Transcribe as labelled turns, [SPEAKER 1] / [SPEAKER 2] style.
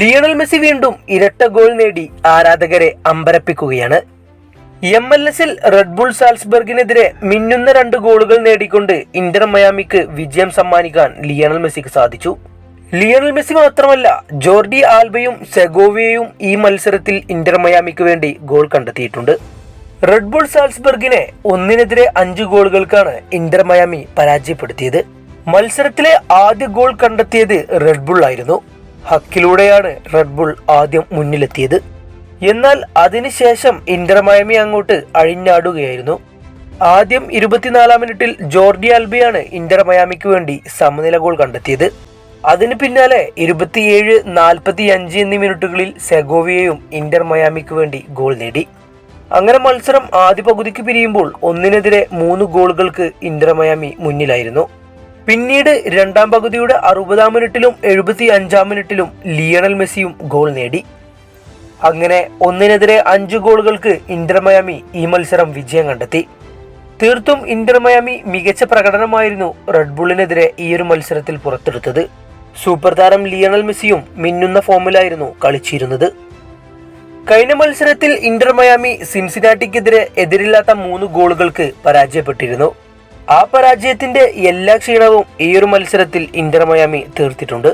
[SPEAKER 1] Lionel Messi വീണ്ടും ഇരട്ട goal നേടി ആരാധകരെ അമ്പരപ്പിക്കുകയാണ്. എം എൽ എസിൽ റെഡ്ബുൾ സാൽസ്ബർഗിനെതിരെ മിന്നുന്ന രണ്ട് ഗോളുകൾ നേടിക്കൊണ്ട് ഇന്റർ മയാമിക്ക് വിജയം സമ്മാനിക്കാൻ ലിയണൽ മെസ്സിക്ക് സാധിച്ചു. ലിയണൽ മെസ്സി മാത്രമല്ല ജോർഡി ആൽബയും സെഗോവിയയും ഈ മത്സരത്തിൽ ഇന്റർ മയാമിക്ക് വേണ്ടി ഗോൾ കണ്ടെത്തിയിട്ടുണ്ട്. റെഡ്ബുൾ സാൽസ്ബർഗിനെ ഒന്നിനെതിരെ അഞ്ച് ഗോളുകൾക്കാണ് ഇന്റർ മയാമി പരാജയപ്പെടുത്തിയത്. മത്സരത്തിലെ ആദ്യ ഗോൾ കണ്ടെത്തിയത് റെഡ്ബുൾ ആയിരുന്നു. ഹക്കിലൂടെയാണ് റെഡ്ബുൾ ആദ്യം മുന്നിലെത്തിയത്. എന്നാൽ അതിനുശേഷം ഇന്റർ മയാമി അങ്ങോട്ട് അഴിഞ്ഞാടുകയായിരുന്നു. ആദ്യം ഇരുപത്തിനാലാം മിനിറ്റിൽ ജോർഡി ആൽബിയാണ് ഇന്റർ മയാമിക്ക് വേണ്ടി സമനില ഗോൾ കണ്ടെത്തിയത്. അതിന് പിന്നാലെ ഇരുപത്തിയേഴ് നാൽപ്പത്തി അഞ്ച് എന്നീ മിനിറ്റുകളിൽ സെഗോവിയയും ഇന്റർ മയാമിക്ക് വേണ്ടി ഗോൾ നേടി. അങ്ങനെ മത്സരം ആദ്യ പകുതിക്ക് പിരിയുമ്പോൾ ഒന്നിനെതിരെ മൂന്ന് ഗോളുകൾക്ക് ഇന്റർ മയാമി മുന്നിലായിരുന്നു. പിന്നീട് രണ്ടാം പകുതിയുടെ അറുപതാം മിനിറ്റിലും എഴുപത്തി അഞ്ചാം മിനിറ്റിലും ലിയണൽ മെസ്സിയും ഗോൾ നേടി. അങ്ങനെ ഒന്നിനെതിരെ അഞ്ച് ഗോളുകൾക്ക് ഇന്റർ മയാമി ഈ മത്സരം വിജയം കണ്ടെത്തി. തീർത്തും ഇന്റർ മയാമി മികച്ച പ്രകടനമായിരുന്നു റെഡ്ബുള്ളിനെതിരെ ഈ ഒരു മത്സരത്തിൽ പുറത്തെടുത്തത്. സൂപ്പർ താരം ലിയണൽ മെസ്സിയും മിന്നുന്ന ഫോമിലായിരുന്നു കളിച്ചിരുന്നത്. കഴിഞ്ഞ മത്സരത്തിൽ ഇന്റർ സിൻസിനാറ്റിക്കെതിരെ എതിരില്ലാത്ത മൂന്ന് ഗോളുകൾക്ക് പരാജയപ്പെട്ടിരുന്നു. ആ പരാജയത്തിന്റെ എല്ലാ ക്ഷീണവും ഈ ഒരു മത്സരത്തിൽ ഇന്റർ മയാമി തീർത്തിട്ടുണ്ട്.